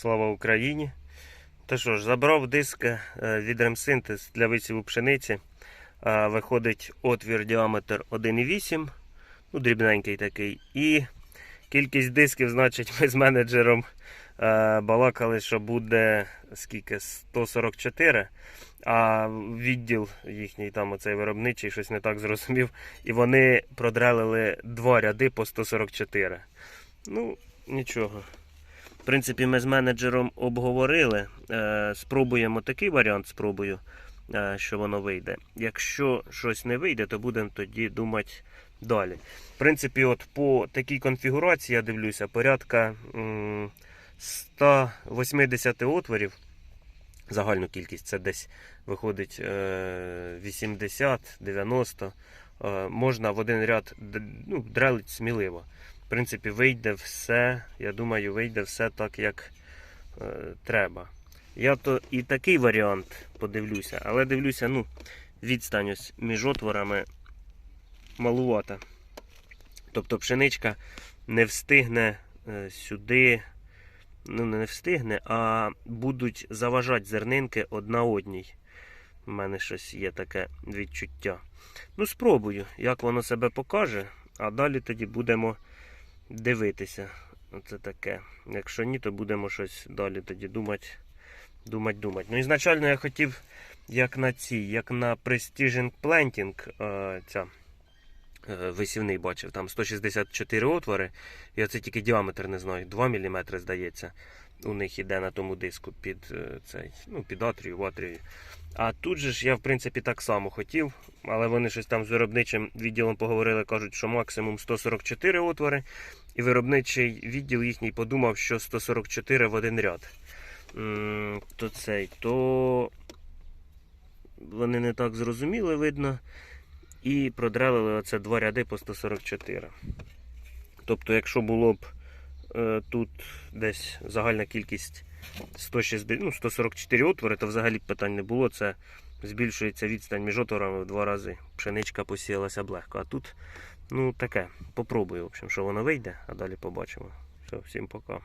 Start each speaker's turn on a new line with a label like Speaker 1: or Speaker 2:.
Speaker 1: Слава Україні! Та що ж, забрав диск е, від ремсинтез для висіву пшениці. Виходить отвір діаметр 1,8, ну, дрібненький такий. І кількість дисків, значить, ми з менеджером е, балакали, що буде скільки 144. А відділ їхній там оцей виробничий щось не так зрозумів. І вони продрелили два ряди по 144. Ну, нічого. Принципі, ми з менеджером обговорили. Е, спробуємо такий варіант, спробую, е, що воно вийде. Якщо щось не вийде, то будемо тоді думати далі. В принципі, от по такій конфігурації я дивлюся, порядка 180 отворів. Загальну кількість це десь виходить е, 80-90. Е, можна в один ряд ну, дрелить сміливо. В принципі, вийде все, я думаю, вийде все так, як е, треба. Я то і такий варіант подивлюся, але дивлюся, ну, відстань ось між отворами малувата. Тобто пшеничка не встигне е, сюди, ну не встигне, а будуть заважати зернинки одна одній. У мене щось є таке відчуття. Ну, спробую, як воно себе покаже, а далі тоді будемо дивитися. Оце таке. Якщо ні, то будемо щось далі тоді думати. Думати, думати. Ну, ізначально я хотів, як на цій, як на Precision Planting, е, ця е, висівний бачив, там 164 отвори. І оце тільки діаметр не знаю, 2 мм, здається. У них іде на тому диску під е, цей, ну, під атрію, в атрію. А тут же ж я, в принципі, так само хотів, але вони щось там з виробничим відділом поговорили, кажуть, що максимум 144 отвори. І виробничий відділ їхній подумав, що 144 в один ряд. То цей, то вони не так зрозуміли, видно. І продрелили оце два ряди по 144. Тобто, якщо було б тут десь загальна кількість 160, ну, 144 отвори, то взагалі питань не було. Це збільшується відстань між отворами в два рази. Пшеничка посіялася б легко. А тут, ну таке, попробую, в общем, що воно вийде, а далі побачимо. Все, всім пока.